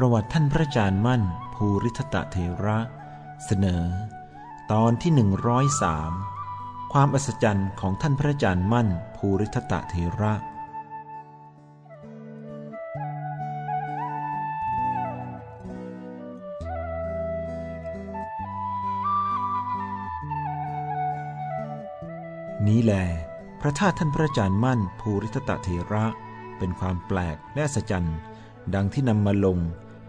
ประวัติท่านพระอาจารย์มั่น ภูริทตะเถระ เสนอ ตอนที่หนึ่งร้อยสามความอัศจรรย์ของท่านพระอาจารย์มั่น ภูริทตะเถระนี้แล พระธาตุท่านพระอาจารย์มั่น ภูริทตะเถระ เป็นความแปลกและอัศจรรย์ดังที่นำมาลง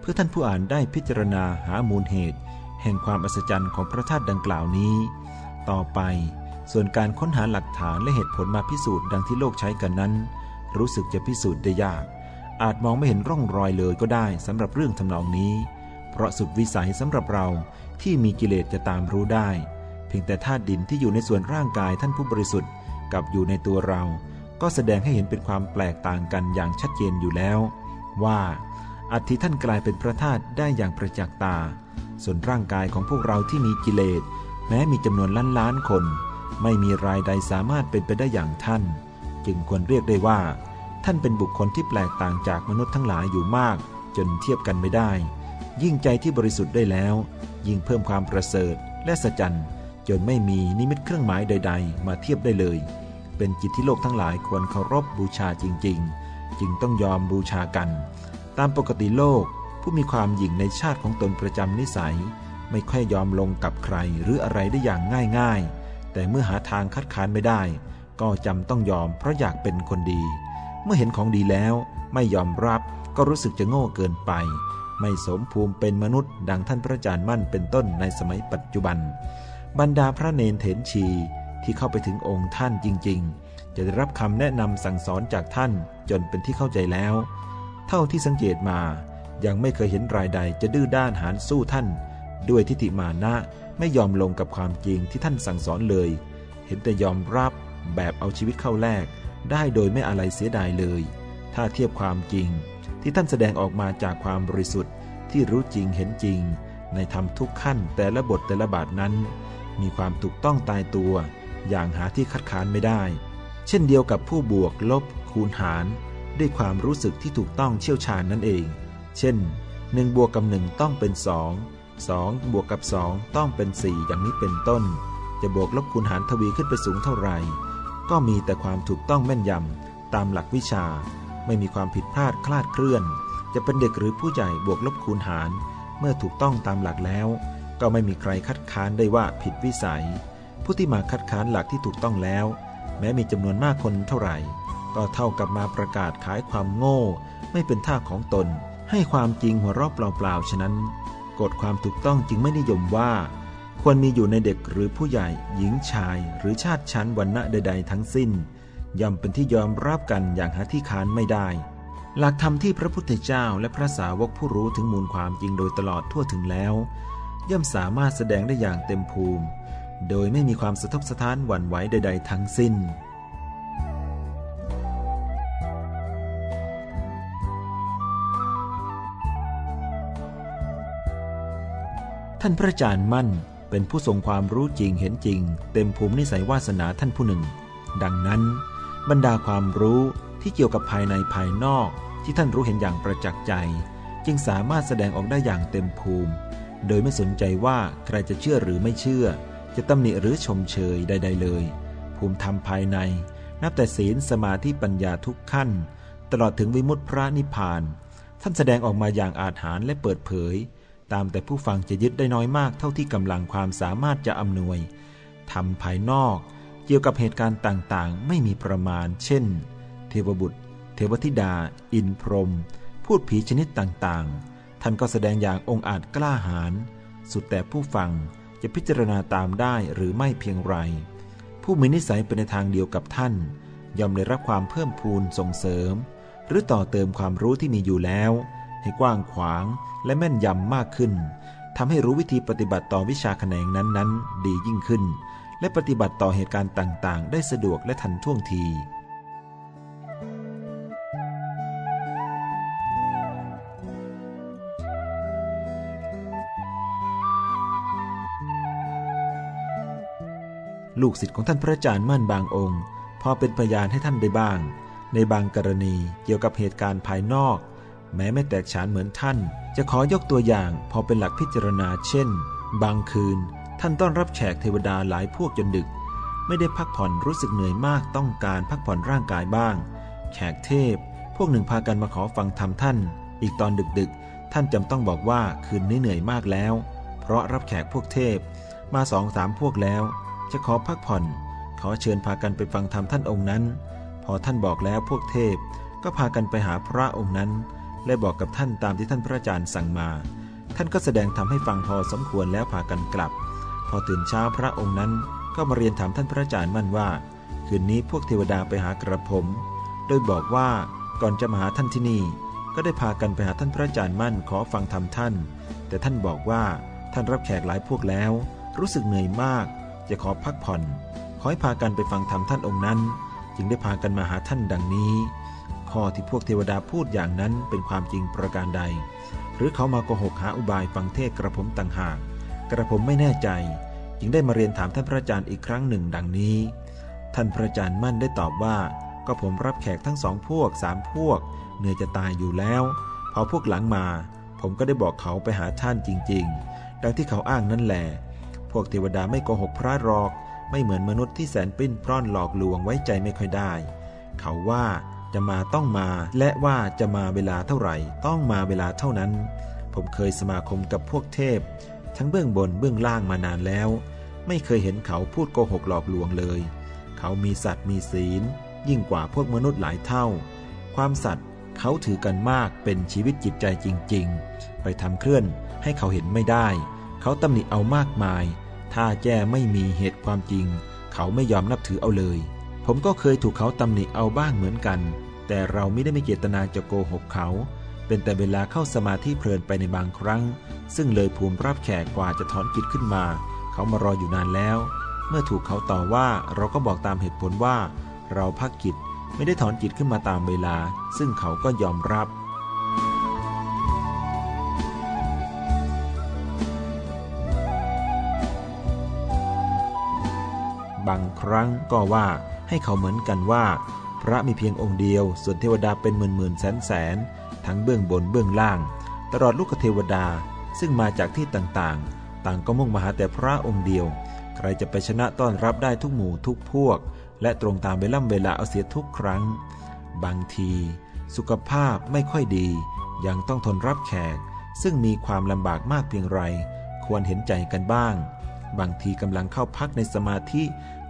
พื่อท่านผู้อ่านได้พิจารณาหามูลเหตุ แห่งความอัศจรรย์ของพระธาตุดังกล่าวนี้ ต่อไปส่วนการค้นหาหลักฐานและเหตุผลมาพิสูจน์ดังที่โลกใช้กันนั้น รู้สึกจะพิสูจน์ได้ยาก อาจมองไม่เห็นร่องรอยเลยก็ได้สำหรับเรื่องทำนองนี้ เพราะสุดวิสัยสำหรับเราที่มีกิเลสจะตามรู้ได้ เพียงแต่ธาตุดินที่อยู่ในส่วนร่างกายท่านผู้บริสุทธิ์กับอยู่ในตัวเรา ก็แสดงให้เห็นเป็นความแปลกต่างกันอย่างชัดเจนอยู่แล้ว ว่า อัฐิท่านกลายเป็นพระธาตุได้อย่างประจักษ์ตา ส่วนร่างกายของพวกเราที่มีกิเลส แม้มีจำนวนล้านล้านคน ไม่มีรายใดสามารถเป็นไปได้อย่างท่าน จึงควรเรียกได้ว่า ท่านเป็นบุคคลที่แปลกต่างจากมนุษย์ทั้งหลายอยู่มาก จนเทียบกันไม่ได้ ยิ่งใจที่บริสุทธิ์ได้แล้ว ยิ่งเพิ่มความประเสริฐและสัจจ์จนไม่มีนิมิตเครื่องหมายใด ๆ มาเทียบได้เลย เป็นจิตที่โลกทั้งหลายควรเคารพบูชาจริง ๆ จึงต้องยอมบูชากัน ตามปกติโลกผู้มีความหยิ่งในชาติของตนประจำนิสัย ไม่ค่อยยอมลงกับใครหรืออะไรได้อย่างง่ายๆ แต่เมื่อหาทางคัดค้านไม่ได้ ก็จำต้องยอมเพราะอยากเป็นคนดี เมื่อเห็นของดีแล้วไม่ยอมรับก็รู้สึกจะโง่เกินไป ไม่สมภูมิเป็นมนุษย์ ดังท่านพระอาจารย์มั่นเป็นต้นในสมัยปัจจุบัน บรรดาพระเนนเถนชีที่เข้าไปถึงองค์ท่านจริง ๆ จะได้รับคำแนะนำสั่งสอนจากท่านจนเป็นที่เข้าใจแล้ว เท่าที่สังเกตมา ยังไม่เคยเห็นรายใดจะดื้อด้านหานสู้ท่าน ด้วยทิฏฐิมานะไม่ยอมลงกับความจริงที่ท่านสั่งสอนเลย เห็นแต่ยอมรับแบบเอาชีวิตเข้าแลกได้โดยไม่อะไรเสียดายเลย ถ้าเทียบความจริง ที่ท่านแสดงออกมาจากความบริสุทธิ์ที่รู้จริงเห็นจริง ในธรรมทุกขั้นแต่ละบทแต่ละบาทนั้น มีความถูกต้องตายตัว อย่างหาที่คัดค้านไม่ได้ เช่นเดียวกับผู้บวกลบคูณหาร ด้วยความรู้สึกที่ถูกต้องเชี่ยวชาญนั่นเอง เช่น1บวกกับ1ต้องเป็น 2 2 บวกกับ 2 ต้องเป็น 4 อย่างนี้เป็นต้น จะบวกลบคูณหารทวีขึ้นไปสูงเท่าไหร่ ก็มีแต่ความถูกต้องแม่นยำตามหลักวิชา ไม่มีความผิดพลาดคลาดเคลื่อน จะเป็นเด็กหรือผู้ใหญ่บวกลบคูณหาร เมื่อถูกต้องตามหลักแล้ว ก็ไม่มีใครคัดค้านได้ว่าผิดวิสัย ผู้ที่มาคัดค้านหลักที่ถูกต้องแล้ว แม้มีจำนวนมากคนเท่าไหร่ ก็เท่ากับมาประกาศขายความโง่ ไม่เป็นท่าของตน ให้ความจริงหัวรอบเปล่าๆ ฉะนั้น กฎความถูกต้องจึงไม่นิยมว่า ควรมีอยู่ในเด็กหรือผู้ใหญ่ หญิงชาย หรือชาติชั้นวรรณะใด ๆ ทั้งสิ้น ย่อมเป็นที่ยอมรับกันอย่างหาที่ค้านไม่ได้ หลักธรรมที่พระพุทธเจ้าและพระสาวกผู้รู้ถึงมูลความจริงโดยตลอดทั่วถึงแล้ว ย่อมสามารถแสดงได้อย่างเต็มภูมิ โดยไม่มีความสะทกสะท้านหวั่นไหวใด ๆ ทั้งสิ้น ท่านพระอาจารย์มั่นเป็นผู้ทรงความรู้จริงเห็นจริง เต็มภูมินิสัยวาสนาท่านผู้หนึ่ง ดังนั้น บรรดาความรู้ที่เกี่ยวกับภายในภายนอก ที่ท่านรู้เห็นอย่างประจักษ์ใจ จึงสามารถแสดงออกได้อย่างเต็มภูมิ โดยไม่สนใจว่าใครจะเชื่อหรือไม่เชื่อ จะตำหนิหรือชมเชยใด ๆ เลย ภูมิธรรมภายใน นับแต่ศีลสมาธิปัญญาทุกขั้น ตลอดถึงวิมุตติพระนิพพาน ท่านแสดงออกมาอย่างอาถรรพ์และเปิดเผย ตามแต่ผู้ฟังจะยึดได้น้อยมากเท่าที่กำลังความสามารถจะอำนวยทำภายนอกเกี่ยวกับเหตุการณ์ต่างๆ ไม่มีประมาณ เช่น เทวบุตร เทวธิดา อินพรหมพูดผีชนิดต่างๆ ท่านก็แสดงอย่างองอาจกล้าหาญสุดแต่ผู้ฟังจะพิจารณาตามได้หรือไม่เพียงไร ผู้มีนิสัยเป็นในทางเดียวกับท่าน ย่อมได้รับความเพิ่มพูนส่งเสริม หรือต่อเติมความรู้ที่มีอยู่แล้ว ให้กว้างขวางและแม่นยำมากขึ้นทำให้รู้วิธีปฏิบัติต่อวิชาแขนงนั้นๆ ดียิ่งขึ้น และปฏิบัติต่อเหตุการณ์ต่างๆ ได้สะดวกและทันท่วงที ลูกศิษย์ของท่านพระอาจารย์มั่นบางองค์ พอเป็นพยานให้ท่านได้บ้าง ในบางกรณีเกี่ยวกับเหตุการณ์ภายนอก แม้ไม่แตกฉานเหมือนท่าน จะขอยกตัวอย่างพอเป็นหลักพิจารณา เช่น บางคืน ท่านต้อนรับแขกเทวดาหลายพวกจนดึก ไม่ได้พักผ่อนรู้สึกเหนื่อยมากต้องการพักผ่อนร่างกายบ้าง แขกเทพ พวกหนึ่งพากันมาขอฟังธรรมท่าน อีกตอนดึกๆ ท่านจำต้องบอกว่าคืนนี้เหนื่อยมากแล้ว เพราะรับแขกพวกเทพ มาสองสามพวกแล้ว จะขอพักผ่อน ขอเชิญพากันไปฟังธรรมท่านองค์นั้น พอท่านบอกแล้วพวกเทพ ก็พากันไปหาพระองค์นั้น และบอกกับท่านตามที่ท่านพระอาจารย์สั่งมา ท่านก็แสดงธรรมให้ฟังพอสมควรแล้วพากันกลับ พอตื่นเช้าพระองค์นั้นก็มาเรียนถามท่านพระอาจารย์มั่นว่า คืนนี้พวกเทวดาไปหากระผม โดยบอกว่าก่อนจะมาหาท่านที่นี่ ก็ได้พากันไปหาท่านพระอาจารย์มั่นขอฟังธรรมท่าน แต่ท่านบอกว่าท่านรับแขกหลายพวกแล้ว รู้สึกเหนื่อยมากจะขอพักผ่อน ขอให้พากันไปฟังธรรมท่านองค์นั้น จึงได้พากันมาหาท่านดังนี้ ข้อที่พวกเทวดาพูดอย่างนั้นเป็นความจริงประการใด หรือเขามาโกหกหาอุบายฟังเทศกระผมต่างหาก กระผมไม่แน่ใจ จึงได้มาเรียนถามท่านพระอาจารย์อีกครั้งหนึ่งดังนี้ ท่านพระอาจารย์มั่นได้ตอบว่า ก็ผมรับแขกทั้งสองพวกสามพวก เหนื่อยจะตายอยู่แล้ว พอพวกหลังมา ผมก็ได้บอกเขาไปหาท่านจริง ๆ ดังที่เขาอ้างนั่นแหละพวกเทวดาไม่โกหกพระหรอก ไม่เหมือนมนุษย์ที่แสนปิ้นปล้อนหลอกลวงไว้ใจไม่ค่อยได้ เขาว่า จะมาต้องมา และว่าจะมาเวลาเท่าไหร่ ต้องมาเวลาเท่านั้น ผมเคยสมาคมกับพวกเทพ ทั้งเบื้องบนเบื้องล่างมานานแล้ว ไม่เคยเห็นเขาพูดโกหกหลอกลวงเลย เขามีสัตว์มีศีล ยิ่งกว่าพวกมนุษย์หลายเท่า ความสัตย์เขาถือกันมากเป็นชีวิตจิตใจจริง ๆ ไปทำเคลื่อนให้เขาเห็นไม่ได้ เขาตำหนิเอามากมาย ถ้าแจ้ไม่มีเหตุความจริง เขาไม่ยอมนับถือเอาเลย ผมก็เคยถูกเขาตำหนิเอาบ้างเหมือนกัน แต่เราไม่ได้ไม่เจตนาจะโกหกเขา เป็นแต่เวลาเข้าสมาธิเพลินไปในบางครั้ง ซึ่งเลยภูมิรับแขกกว่าจะถอนจิตขึ้นมา เขามารออยู่นานแล้ว เมื่อถูกเขาต่อว่าเราก็บอกตามเหตุผลว่า เราพักกิจไม่ได้ถอนจิตขึ้นมาตามเวลา ซึ่งเขาก็ยอมรับบางครั้งก็ว่า ให้เขาเหมือนกันว่า พระมีเพียงองค์เดียว ส่วนเทวดาเป็นหมื่นหมื่นแสนแสนทั้งเบื้องบนเบื้องล่าง ตลอดลูกเทวดาซึ่งมาจากที่ต่างๆ ต่างก็มุ่งมาหาแต่พระองค์เดียว ใครจะไปชนะต้อนรับได้ทุกหมู่ทุกพวก และตรงตามเวล่ำเวลาเอาเสียทุกครั้ง บางที สุขภาพไม่ค่อยดี ยังต้องทนรับแขก ซึ่งมีความลำบากมากเพียงไร ควรเห็นใจกันบ้าง บางทีกำลังเข้าพักในสมาธิ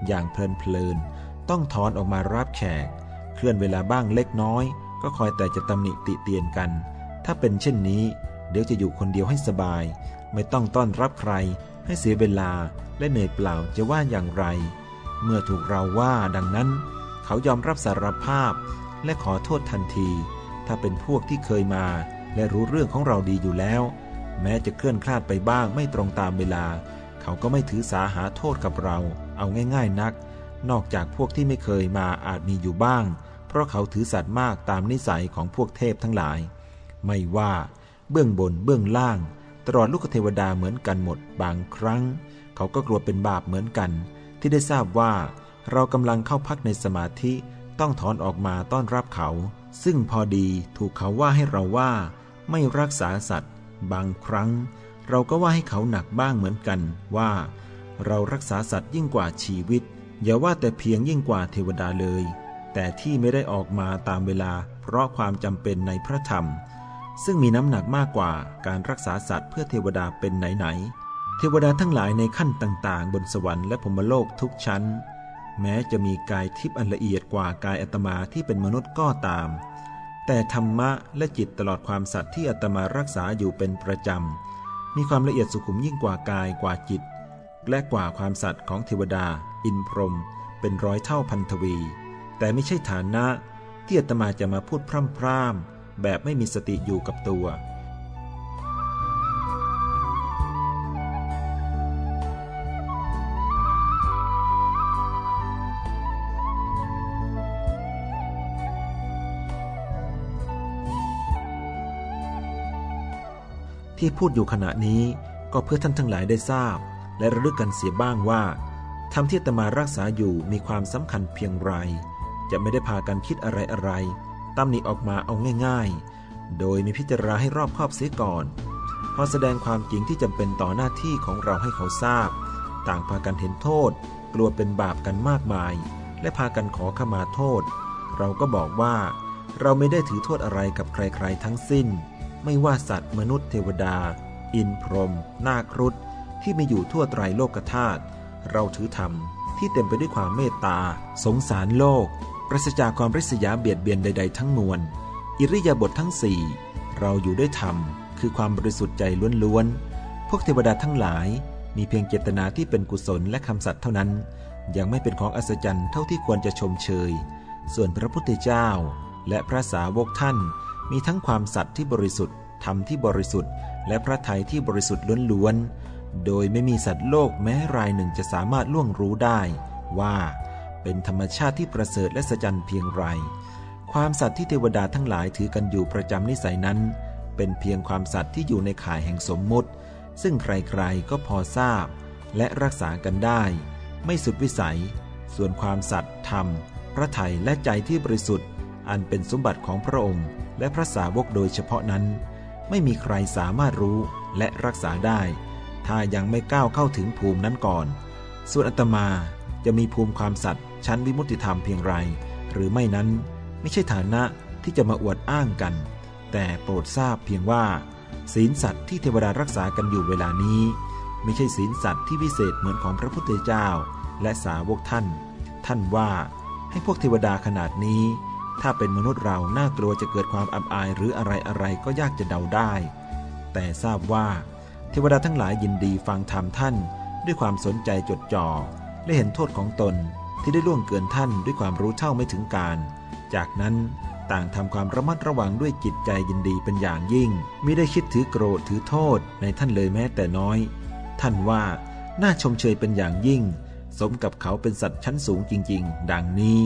อย่างเพลินเพลิน ต้องถอนออกมารับแขก เคลื่อนเวลาบ้างเล็กน้อย ก็คอยแต่จะตำหนิติเตียนกัน ถ้าเป็นเช่นนี้ เดี๋ยวจะอยู่คนเดียวให้สบาย ไม่ต้องต้อนรับใคร ให้เสียเวลาและเหนื่อยเปล่าจะว่าอย่างไร เมื่อถูกเราว่าดังนั้น เขายอมรับสารภาพ และขอโทษทันที ถ้าเป็นพวกที่เคยมา และรู้เรื่องของเราดีอยู่แล้ว แม้จะเคลื่อนคลาดไปบ้างไม่ตรงตามเวลา เขาก็ไม่ถือสาหาโทษกับเรา เอาง่าย ๆ นัก นอกจากพวกที่ไม่เคยมาอาจมีอยู่บ้าง เพราะเขาถือสัตว์มากตามนิสัยของพวกเทพทั้งหลาย ไม่ว่าเบื้องบนเบื้องล่าง ตลอดลูกเทวดาเหมือนกันหมดบางครั้ง เขาก็กลัวเป็นบาปเหมือนกัน ที่ได้ทราบว่า เรากำลังเข้าพักในสมาธิต้องถอนออกมาต้อนรับเขา ซึ่งพอดีถูกเขาว่าให้เราว่า ไม่รักษาสัตว์ บางครั้ง เราก็ว่าให้เขาหนักบ้างเหมือนกันว่า เรารักษาสัตว์ยิ่งกว่าชีวิต อย่าว่าแต่เพียงยิ่งกว่าเทวดาเลย แต่ที่ไม่ได้ออกมาตามเวลา เพราะความจำเป็นในพระธรรม ซึ่งมีน้ำหนักมากกว่าการรักษาสัตว์เพื่อเทวดาเป็นไหนๆเทวดาทั้งหลายในขั้นต่างๆ บนสวรรค์และพรมโลกทุกชั้น แม้จะมีกายทิพย์อันละเอียดกว่ากายอัตมาที่เป็นมนุษย์ก็ตาม แต่ธรรมะและจิตตลอดความสัตย์ที่อัตมารักษาอยู่เป็นประจำมีความละเอียดสุขุมยิ่งกว่ากายกว่าจิต และกว่าความสัตย์ของเทวดา อินพรหมเป็นร้อยเท่าพันทวี แต่ไม่ใช่ฐานะที่อาตมาจะมาพูดพร่ำๆแบบไม่มีสติอยู่กับตัว ที่พูดอยู่ขณะนี้ก็เพื่อท่านทั้งหลายได้ทราบ และระลึกกันเสียบ้างว่าธรรมที่ตมารักษาอยู่มีความสำคัญเพียงไร จะไม่ได้พากันคิดอะไรอะไรตำหนิออกมาเอาง่าย ๆ โดยมีพิจารณาให้รอบคอบเสียก่อน พอแสดงความจริงที่จำเป็นต่อหน้าที่ของเราให้เขาทราบ ต่างพากันเห็นโทษ กลัวเป็นบาปกันมากมาย และพากันขอขมาโทษ เราก็บอกว่า เราไม่ได้ถือโทษอะไรกับใครๆทั้งสิ้น ไม่ว่าสัตว์มนุษย์เทวดา อินพรหมนาครุฑ ที่มีอยู่ทั่วไตรโลกธาตุเราถือธรรมที่เต็มไปด้วยความเมตตา สงสารโลกปราศจากความริษยาเบียดเบียนใด ๆ ทั้งมวล อิริยาบถททั้งสี่เราอยู่ด้วยธรรม คือความบริสุทธิ์ใจล้วนๆ พวกเทวดาทั้งหลายมีเพียงเจตนาที่เป็นกุศลและคำสัตย์เท่านั้น ยังไม่เป็นของอัศจรรย์เท่าที่ควรจะชมเชย ส่วนพระพุทธเจ้า และพระสาวกท่าน มีทั้งความสัตย์ที่บริสุทธิ์ธรรมที่บริสุทธิ์ และพระทัยที่บริสุทธิ์ล้วนๆ โดยไม่มีสัตว์โลกแม้รายหนึ่งจะสามารถล่วงรู้ได้ว่าเป็นธรรมชาติที่ประเสริฐและสัจจ์เพียงไร ความสัตย์ที่เทวดาทั้งหลายถือกันอยู่ประจำนิสัยนั้น เป็นเพียงความสัตย์ที่อยู่ในข่ายแห่งสมมุติ ซึ่งใครๆก็พอทราบ และรักษากันได้ ไม่สุดวิสัย ส่วนความสัตย์ธรรม พระไถ่และใจที่บริสุทธิ์ อันเป็นสมบัติของพระองค์ และพระสาวกโดยเฉพาะนั้น ไม่มีใครสามารถรู้และรักษาได้ ถ้ายังไม่ก้าวเข้าถึงภูมินั้นก่อน ส่วนอาตมาจะมีภูมิความสัตย์ชั้นวิมุติธรรมเพียงไร หรือไม่นั้นไม่ใช่ฐานะที่จะมาอวดอ้างกัน แต่โปรดทราบเพียงว่า ศีลสัตว์ที่เทวดารักษากันอยู่เวลานี้ ไม่ใช่ศีลสัตว์ที่วิเศษเหมือนของพระพุทธเจ้า และสาวกท่าน ท่านว่าให้พวกเทวดาขนาดนี้ ถ้าเป็นมนุษย์เราน่ากลัวจะเกิดความอับอายหรืออะไรอะไรก็ยากจะเดาได้ แต่ทราบว่า เทวดาทั้งหลายยินดีฟังธรรมท่าน ด้วยความสนใจจดจ่อและเห็นโทษของตนที่ได้ล่วงเกินท่านด้วยความรู้เท่าไม่ถึงการ จากนั้นต่างทำความระมัดระวังด้วยจิตใจยินดีเป็นอย่างยิ่งไม่ได้คิดถือโกรธถือโทษในท่านเลยแม้แต่น้อย ท่านว่าน่าชมเชยเป็นอย่างยิ่ง สมกับเขาเป็นสัตว์ชั้นสูงจริง ๆ ดังนี้